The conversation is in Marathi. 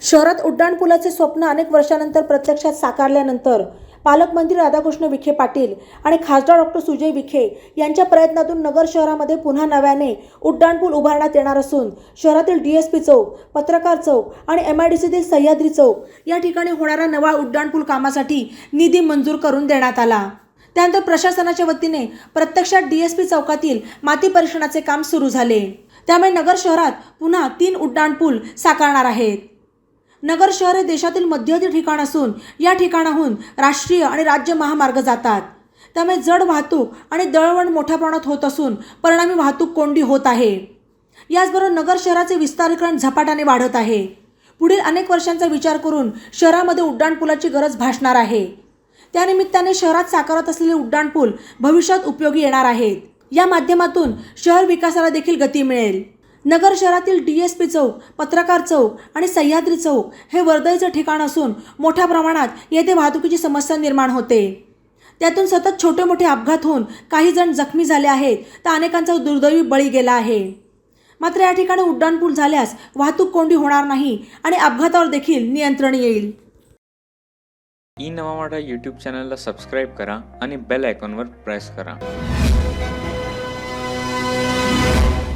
शहरात उड्डाणपुलाचे स्वप्न अनेक वर्षानंतर प्रत्यक्षात साकारल्यानंतर पालकमंत्री राधाकृष्ण विखे पाटील आणि खासदार डॉक्टर सुजय विखे यांच्या प्रयत्नातून नगर शहरामध्ये पुन्हा नव्याने उड्डाणपूल उभारण्यात येणार असून शहरातील डीएसपी चौक पत्रकार चौक आणि एम आय डी सीतील सह्याद्री चौक या ठिकाणी होणारा नवा उड्डाणपूल कामासाठी निधी मंजूर करून देण्यात आला. त्यानंतर प्रशासनाच्या वतीने प्रत्यक्षात डीएसपी चौकातील माती परीक्षणाचे काम सुरू झाले. त्यामुळे नगर शहरात पुन्हा तीन उड्डाणपूल साकारणार आहेत. नगर शहर हे देशातील मध्यवर्ती ठिकाण असून या ठिकाणाहून राष्ट्रीय आणि राज्य महामार्ग जातात. त्यामुळे जड वाहतूक आणि दळवण मोठ्या प्रमाणात होत असून परिणामी वाहतूक कोंडी होत आहे. याचबरोबर नगर शहराचे विस्तारीकरण झपाट्याने वाढत आहे. पुढील अनेक वर्षांचा विचार करून शहरामध्ये उड्डाणपुलाची गरज भासणार आहे. त्यानिमित्ताने शहरात साकारत असलेले उड्डाणपूल भविष्यात उपयोगी येणार आहेत. या माध्यमातून शहर विकासाला देखील गती मिळेल. नगर शहरातील डी एस पी चौक पत्रकार चौक आणि सह्याद्री चौक हे वर्दळीचं ठिकाण असून मोठ्या प्रमाणात येथे वाहतुकीची समस्या निर्माण होते. त्यातून सतत छोटे मोठे अपघात होऊन काही जण जखमी झाले आहेत तर अनेकांचा दुर्दैवी बळी गेला आहे. मात्र या ठिकाणी उड्डाणपूल झाल्यास वाहतूक कोंडी होणार नाही आणि अपघातावर देखील नियंत्रण येईल. ई नवा यूट्यूब चॅनलला सबस्क्राईब करा आणि बेल आयकॉनवर प्रेस करा.